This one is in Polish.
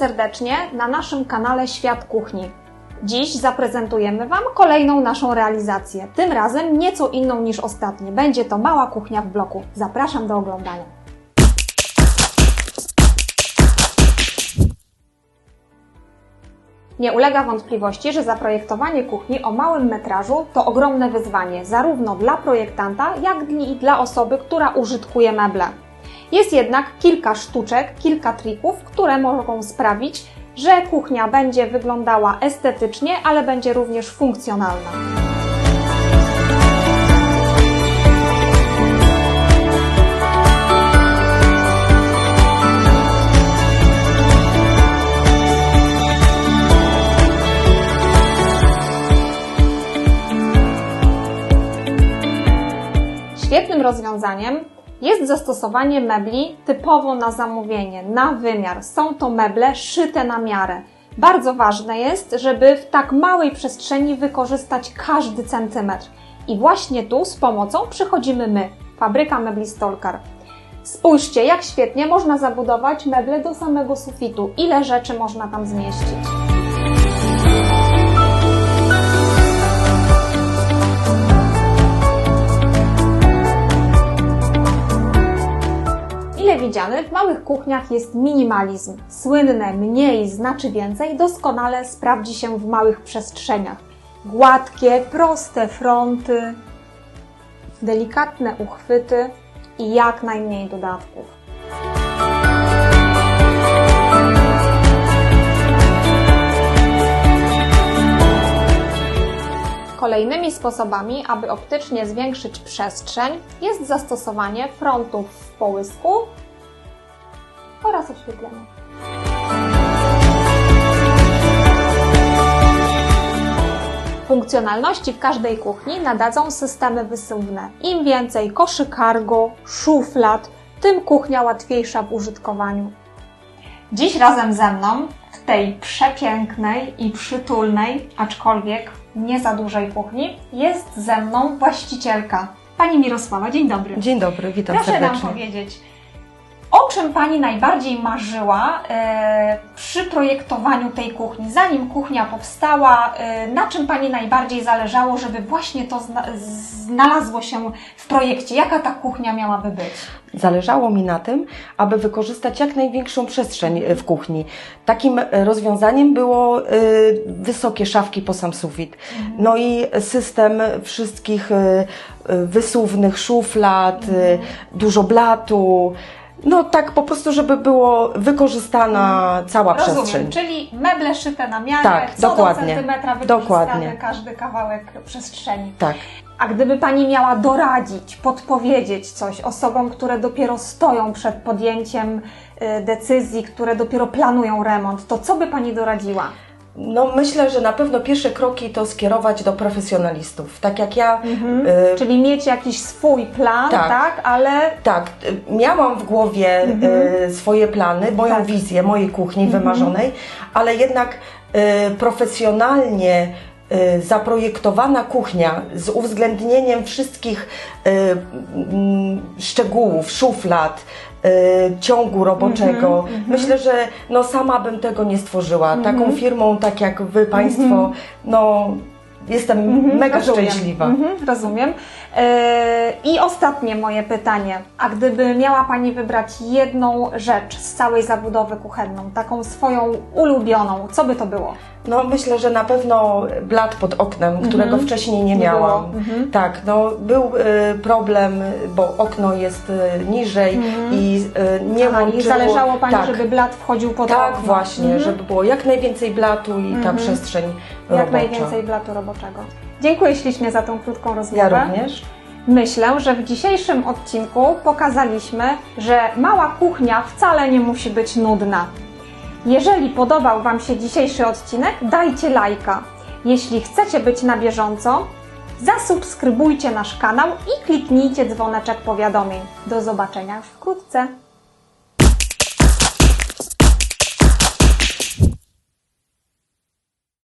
Serdecznie na naszym kanale Świat Kuchni. Dziś zaprezentujemy Wam kolejną naszą realizację. Tym razem nieco inną niż ostatnie. Będzie to mała kuchnia w bloku. Zapraszam do oglądania. Nie ulega wątpliwości, że zaprojektowanie kuchni o małym metrażu to ogromne wyzwanie, zarówno dla projektanta, jak i dla osoby, która użytkuje meble. Jest jednak kilka sztuczek, kilka trików, które mogą sprawić, że kuchnia będzie wyglądała estetycznie, ale będzie również funkcjonalna. Świetnym rozwiązaniem jest zastosowanie mebli typowo na zamówienie, na wymiar. Są to meble szyte na miarę. Bardzo ważne jest, żeby w tak małej przestrzeni wykorzystać każdy centymetr. I właśnie tu z pomocą przychodzimy my, fabryka mebli Stolkar. Spójrzcie, jak świetnie można zabudować meble do samego sufitu. Ile rzeczy można tam zmieścić. Ile widziany w małych kuchniach jest minimalizm. Słynne mniej znaczy więcej doskonale sprawdzi się w małych przestrzeniach. Gładkie, proste fronty, delikatne uchwyty i jak najmniej dodatków. Kolejnymi sposobami, aby optycznie zwiększyć przestrzeń, jest zastosowanie frontów w połysku oraz oświetlenia. Funkcjonalności w każdej kuchni nadadzą systemy wysuwne. Im więcej koszy cargo, szuflad, tym kuchnia łatwiejsza w użytkowaniu. Dziś razem ze mną w tej przepięknej i przytulnej, aczkolwiek nie za dużej kuchni, jest ze mną właścicielka. Pani Mirosława, dzień dobry. Dzień dobry, witam Proszę serdecznie. nam powiedzieć, o czym Pani najbardziej marzyła e, przy projektowaniu tej kuchni? Zanim kuchnia powstała, e, na czym Pani najbardziej zależało, żeby właśnie to zna znalazło się w projekcie? Jaka ta kuchnia miałaby być? Zależało mi na tym, aby wykorzystać jak największą przestrzeń e, w kuchni. Takim rozwiązaniem było wysokie szafki po sam sufit. No i system wszystkich wysuwnych szuflad, e, dużo blatu. No tak po prostu, żeby było wykorzystana cała przestrzeń. Rozumiem, czyli meble szyte na miarę, Tak, co dokładnie. do centymetra wykorzystany Dokładnie. każdy kawałek przestrzeni. Tak. A gdyby Pani miała doradzić, podpowiedzieć coś osobom, które dopiero stoją przed podjęciem y, decyzji, które dopiero planują remont, to co by Pani doradziła? No myślę, że na pewno pierwsze kroki to skierować do profesjonalistów. Tak jak ja e, Czyli mieć jakiś swój plan, tak, Tak. ale Tak, y, miałam w głowie y, swoje plany, moją Tak. wizję mojej kuchni wymarzonej, ale jednak y, profesjonalnie y, zaprojektowana kuchnia z uwzględnieniem wszystkich y, szczegółów, szuflad, y, ciągu roboczego. Myślę, że no sama bym tego nie stworzyła. Taką firmą, tak jak Wy Państwo, no jestem mega rozumiem. szczęśliwa. Mhm, rozumiem. E, I ostatnie moje pytanie. A gdyby miała Pani wybrać jedną rzecz z całej zabudowy kuchenną, taką swoją ulubioną, co by to było? No myślę, że na pewno blat pod oknem, którego wcześniej nie, miałam. było. Mhm. Tak, no był y, problem, bo okno jest y, niżej i y, nie Aha, łączyło... I zależało Pani, tak, żeby blat wchodził pod Tak, okno. właśnie, Mhm. żeby było jak najwięcej blatu i ta przestrzeń Jak robocza. najwięcej blatu Dziękuję ślicznie za tą krótką Ja rozmowę. również. Myślę, że w dzisiejszym odcinku pokazaliśmy, że mała kuchnia wcale nie musi być nudna. Jeżeli podobał Wam się dzisiejszy odcinek, dajcie lajka. Jeśli chcecie być na bieżąco, zasubskrybujcie nasz kanał i kliknijcie dzwoneczek powiadomień. Do zobaczenia już wkrótce.